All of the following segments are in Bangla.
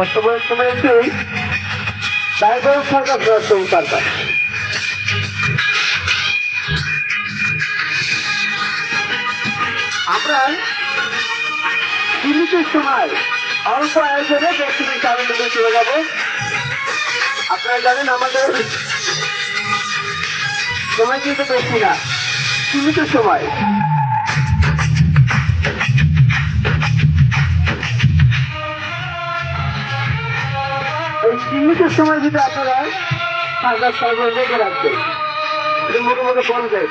বর্তমান সময়ে একটি ব্যয়বহুল সরকার বৃহত্তম সরকার আমরা সীমিত সময় অল্প আয়োজনে ব্যক্তিগত আনন্দে চলে যাব। আপনারা জানেন আমাদের সময় কিন্তু বেশি না। সীমিত সময় সীমিত সময় যদি আপনারা সরকার সরকার রেখে রাখবেন এটা মোটামুটি বলবেন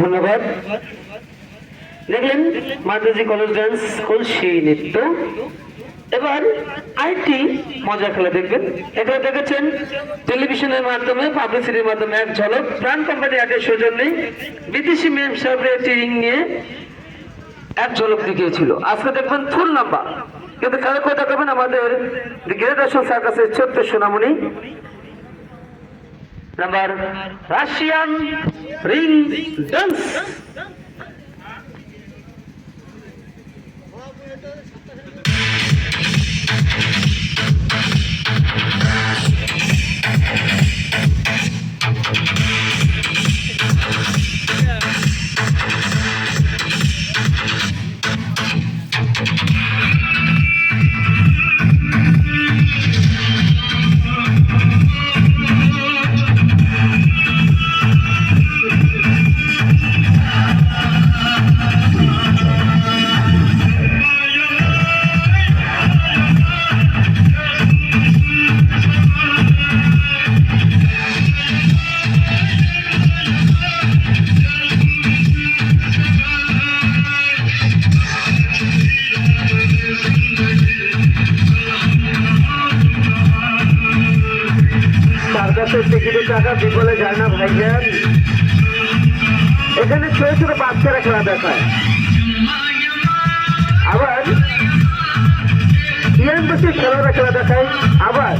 ধন্যবাদ। দেখলেন, মাদ্রাজি কলেজ ডান্স স্কুল, সেই নৃত্য। এবার আরেকটি মজা খেলা দেখবেন। এখানে দেখেছেন টেলিভিশনের মাধ্যমে, পাবলিসিটির মাধ্যমে এক ঝলক। প্রাণ কোম্পানি আটের সৌজন্যে বিদেশি মেম সাহেবের একটি রিং নিয়ে এক ঝলক দেখিয়েছিল। আজকে দেখবেন ফুল নাম্বার কিন্তু কারও কথা দেখাবেন আমাদের আসন সার্কাসের ছোট্ট সোনামণি নাম্বার রাশিয়ান রিং ডান্স টাকা বিফলে যায় না ভাইজান এখানে ছোট ছোট বাচ্চারা খেলা দেখায়। আবার ইয়ান বসে খেলা দেখায়, আবার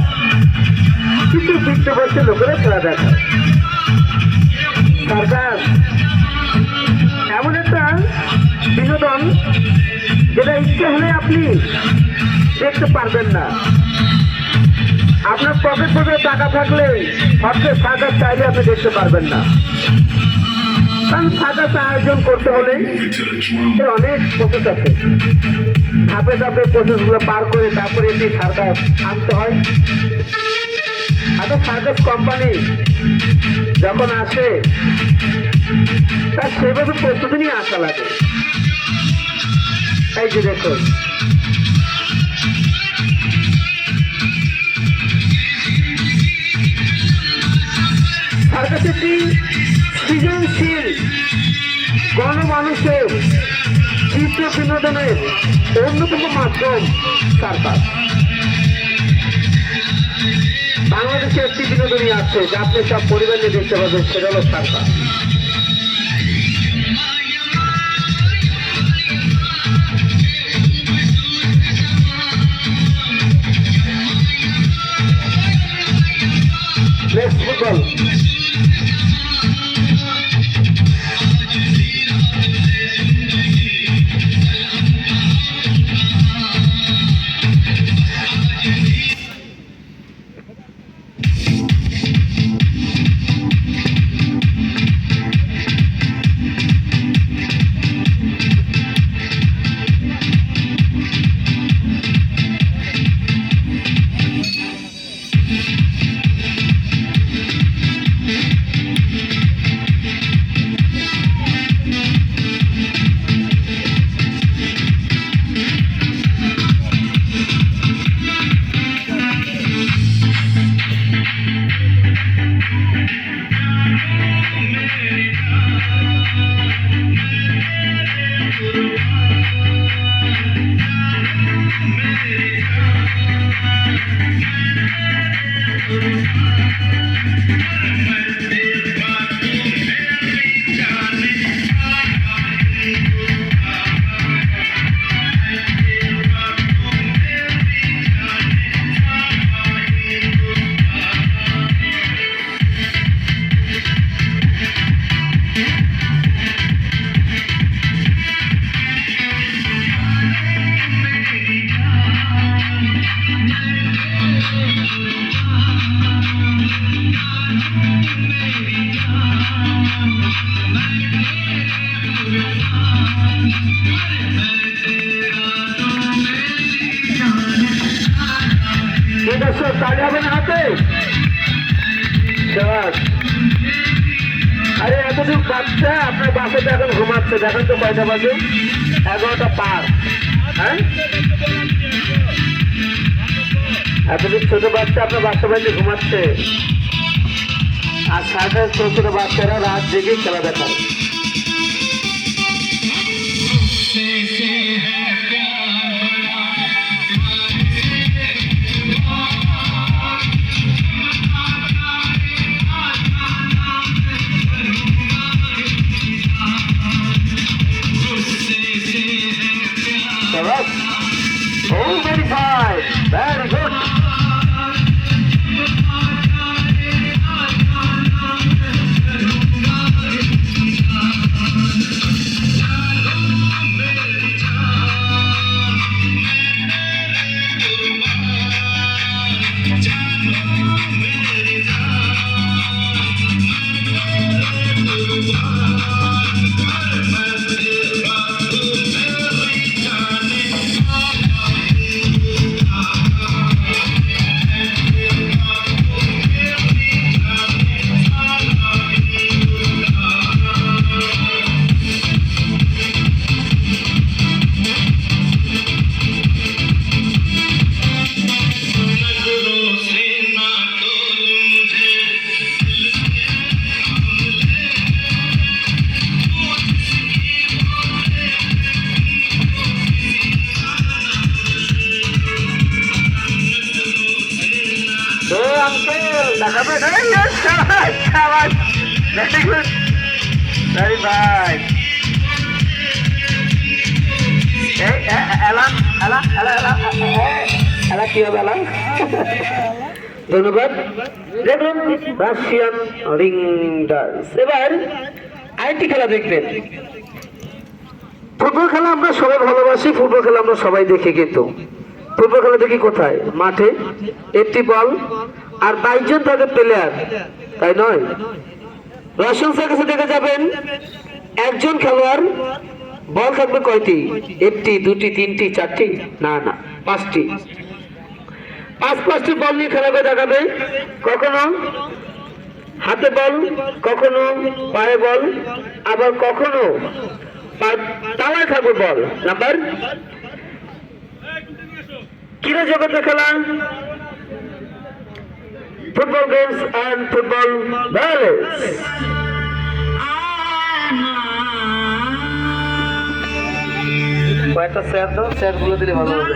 কিছু বৃত্ত বসে লোকেরা খেলা দেখায়। সার্কাস এমন একটা বিনোদন যেটা ইচ্ছে হলে আপনি দেখতে পারবেন না। আপনার পকেট পকেটে টাকা থাকলে সবচেয়ে সার্কাস চাইলে আপনি দেখতে পারবেন না। কারণ সার্কাস আয়োজন করতে হলে অনেক প্রসেস আছে। ধাপে ধাপে প্রসেসগুলো পার করে তারপরে এটি সার্কাস আনতে হয়। এত সার্কাস কোম্পানি যখন আসে, তার সেভাবে প্রস্তুতি নিয়ে আসা লাগে। এই যে দেখুন সার্কাস একটি সৃজনশীল গণমানুষের চিত্র বিনোদনের অন্যতম মাধ্যম সার্কাস। বাংলাদেশে একটি বিনোদনই আছে, যা আপনি সব পরিবার নিয়ে দেখতে পাবেন সেটা হলো সার্কাস। ফুটবল কি দর্শক হবে না হাতে। আরে এতটুকু বাচ্চা আপনার বাসাতে এখন ঘুমাচ্ছে দেখেন তো কয়টা বাজে এগারোটা পার হ্যাঁ এতটুকু ছোট বাচ্চা আপনার বাসা বাড়িতে ঘুমাচ্ছে আর সাথে ছোট ছোট বাচ্চারা রাত জেগে খেলা দেখায় Correct. Oh, এলা? ধন্যবাদ। দেখুন রাশিয়ান রিং এবার আরেকটি খেলা দেখবেন। ফুটবল খেলা আমরা সবাই ভালোবাসি, ফুটবল খেলা আমরা সবাই দেখি কিন্তু। ফুটবল খেলা দেখি কোথায়? মাঠে একটি বল আর বাইশ জন থাকে প্লেয়ার তাই নয়? রশন স্যার কাছে দেখে যাবেন একজন খেলোয়াড়, বল থাকবে কয়টি? একটি, দুটি, তিনটি, চারটি? না না, পাঁচটি। পাঁচ পাঁচটি বল নিয়ে খেলা করে দেখাবে কখনো হাতে বল, কখনো পায়ে বল, আবার কখনো তালায় থাকবে বল। নাম্বার? কিরা জগতে খেলা? Football games and football balance কয়েকটা স্যার দাও স্যারগুলো দিলে ভালো হবে।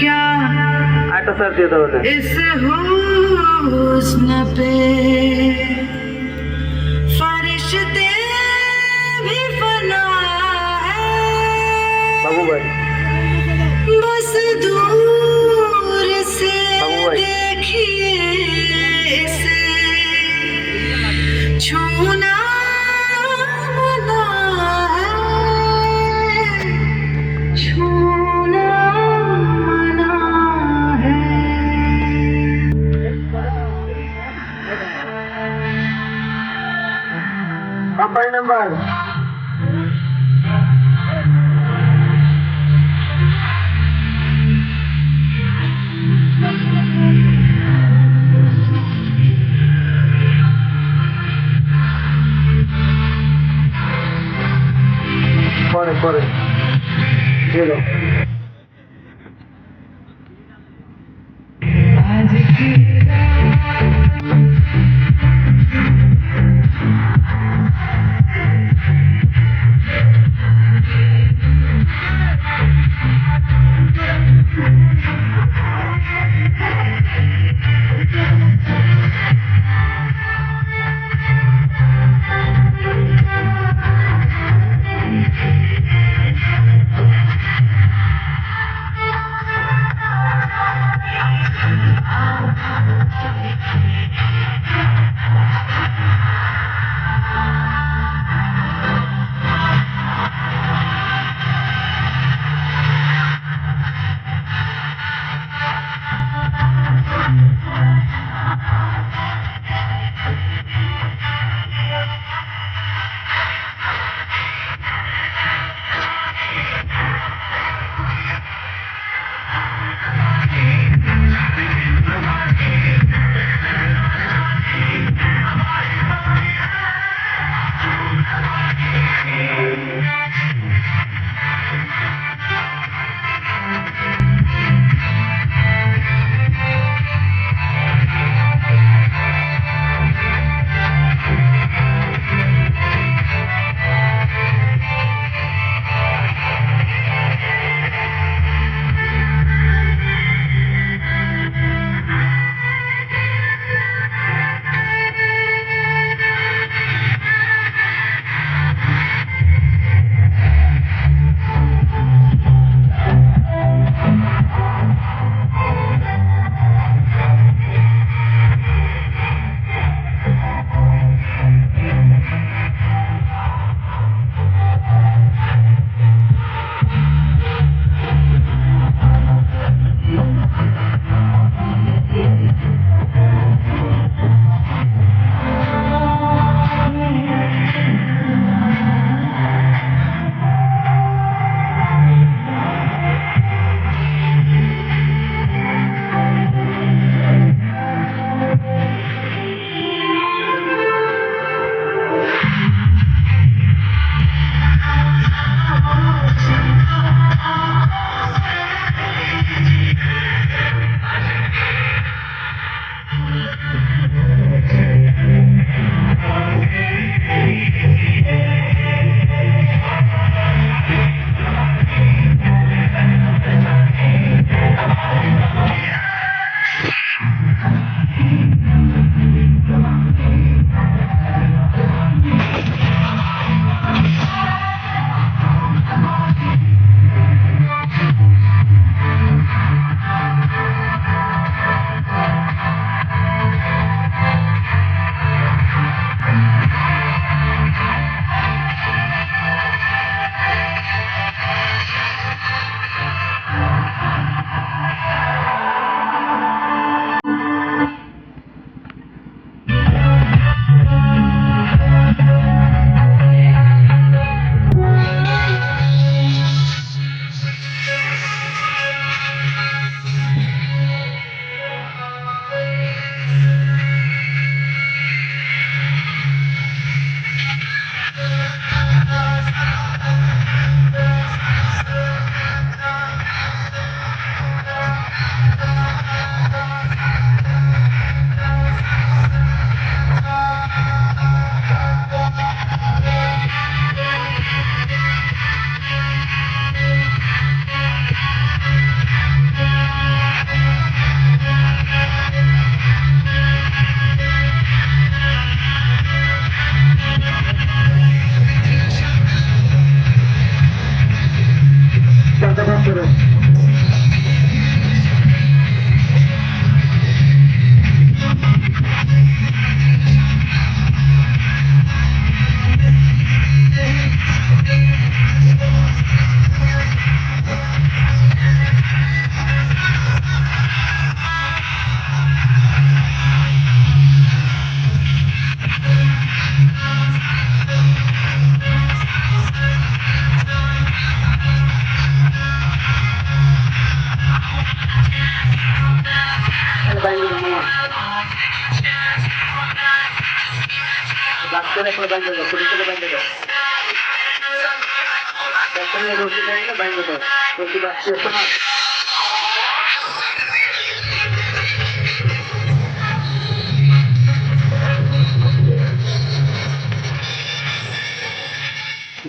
क्या আরেকটা স্যার দিয়ে দাও না इस हुस्न पे फरिश्ते भी फना है বাবু ভাই बस दूर से बाबू भाई। देखिए इसे छूना কোম্পানি নাম্বার পরে পরে দিয়ে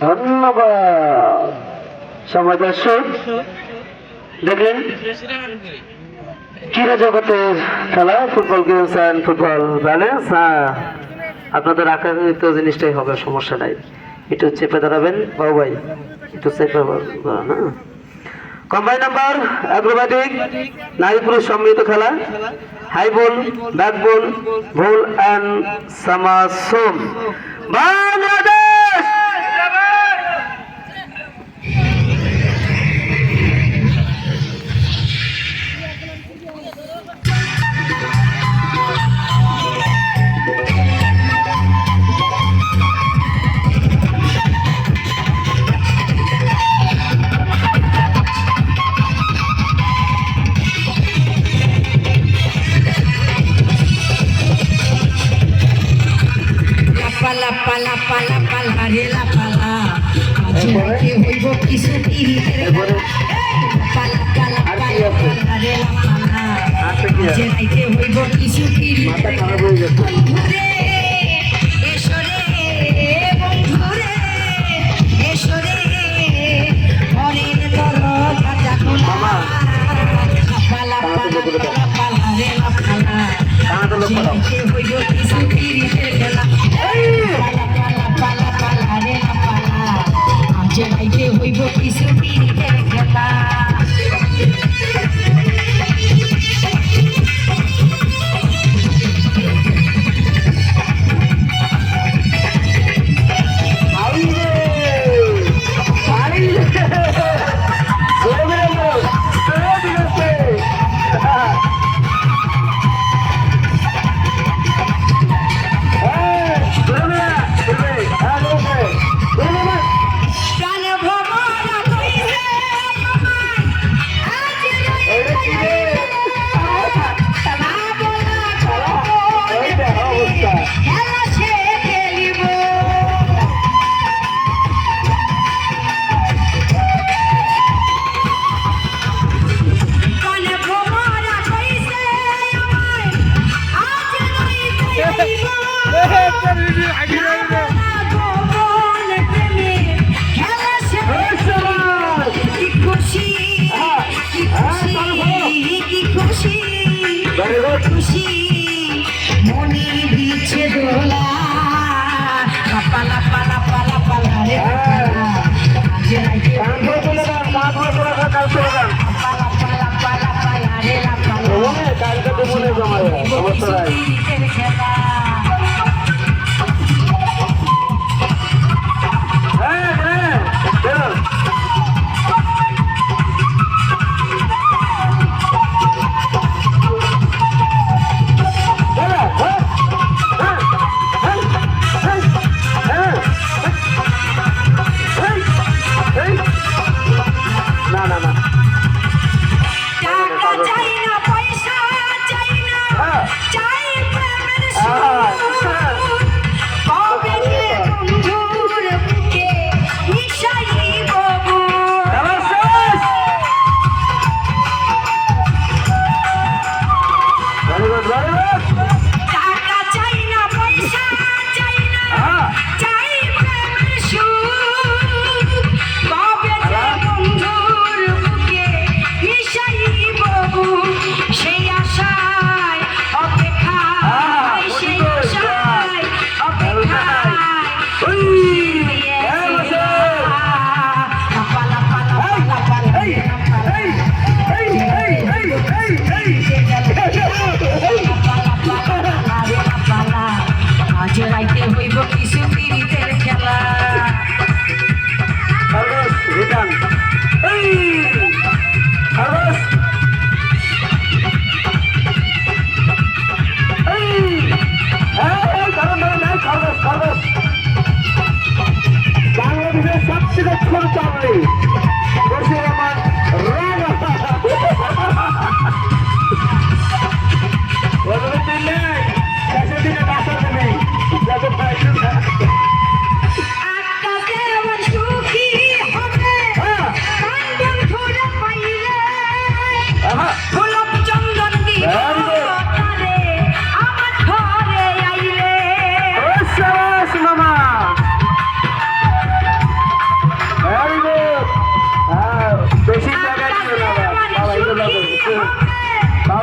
ধন্যবাদ। সমাজ দর্শক দেখলেন কিরা জগতের খেলা, football games and football balance হ্যাঁ আপনাদের আকাঙ্ক্ষিত জিনিসটাই হবে, সমস্যা নাই। একটু চেপে দাঁড়াবেন, বাবু ভাই, একটু চেপে দাঁড়ান হ্যাঁ। কম্বাইন নাম্বার অ্যাক্রোব্যাটিক নারী পুরুষ সম্মিলিত খেলা হাই বল ব্যাক বল ভোল অ্যান্ড সামাসম বাংলাদেশ! যাইতে হইব কিছু কি মাথা খারাপ হয়ে মনে জমায় সমস্যা নাই।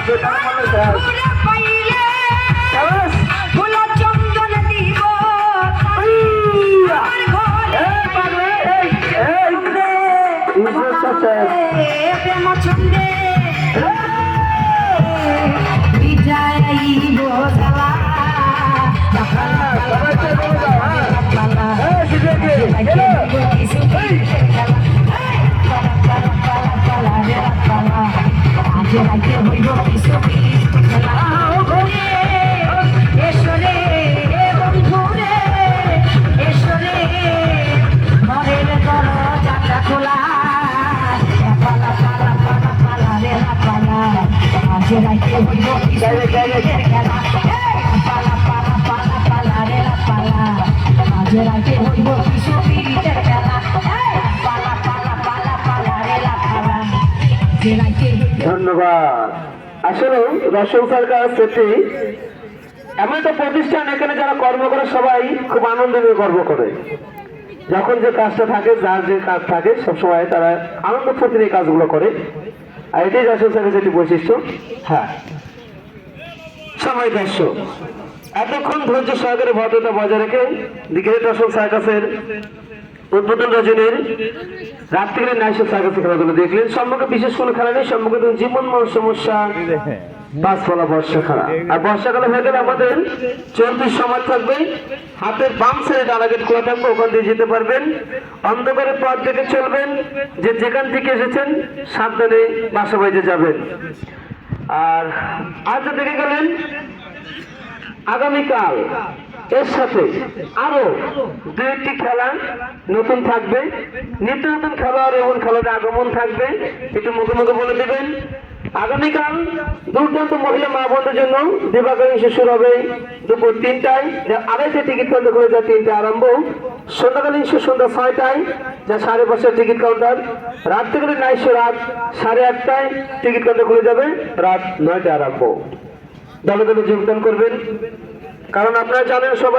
Foi para uma mensagem. ধন্যবাদ। আসলে রসম সার্কাস এটি এমন একটা প্রতিষ্ঠান এখানে যারা কর্ম করে, সবাই খুব আনন্দ নিয়ে কর্ম করে। যখন যে কাজটা থাকে, যার যে কাজ থাকে, সবসময় তারা আনন্দ নিয়ে কাজগুলো করে। আর এটাই রাসুল সার্কাস একটি বৈশিষ্ট্য। হ্যাঁ। সময় দর্শক এতক্ষণ ধৈর্য সহকারে ভদ্রতা বজায় রেখে দিকে দর্শক সার্কাসের উদ্বোধন রজনীর রাত্রিকালীন নাইশো সার্কাসের খেলাধুলো দেখলেন। সম্মুখে বিশেষ কোনো খেলা নেই, সম্মুখে জীবন সমস্যা। গাছপালা বর্ষা খেলা আর বর্ষাকালে হয়ে গেলে আমাদের চলতির সময় থাকবে। হাতের বাম সাইডে ডালা গেট খোলা থাকবে, ওখান দিয়ে যেতে পারবেন। অন্ধকারের পথ থেকে চলবেন। যে যেখান থেকে এসেছেন, সাবধানে বাসা বাড়িতে যাবেন। আর আজ দেখে গেলেন, আগামীকাল এর সাথে আরও দু একটি খেলা নতুন থাকবে। নিত্য নতুন খেলোয়াড় এবং খেলোয়াড়ের আগমন থাকবে। একটু মুখে মুখে বলে দেবেন। আগামীকাল দুর্দান্ত মহিলা মা বোনদের জন্য দিবাকালীন শুরু হবে দুপুর তিনটায়। যা আড়াইটে টিকিট কাউন্টার খুলে যা তিনটে আরম্ভ। সন্ধ্যাকালীন শো সন্ধ্যা ছয়টায়, যা সাড়ে পাঁচটায় টিকিট কাউন্টার রাত্রিকালীন নাইশো রাত সাড়ে আটটায় টিকিট কাউন্টার খুলে যাবে, রাত নয়টায় আরম্ভ। দলে দলে যোগদান করবেন। কারণ আপনারা জানেন সবাই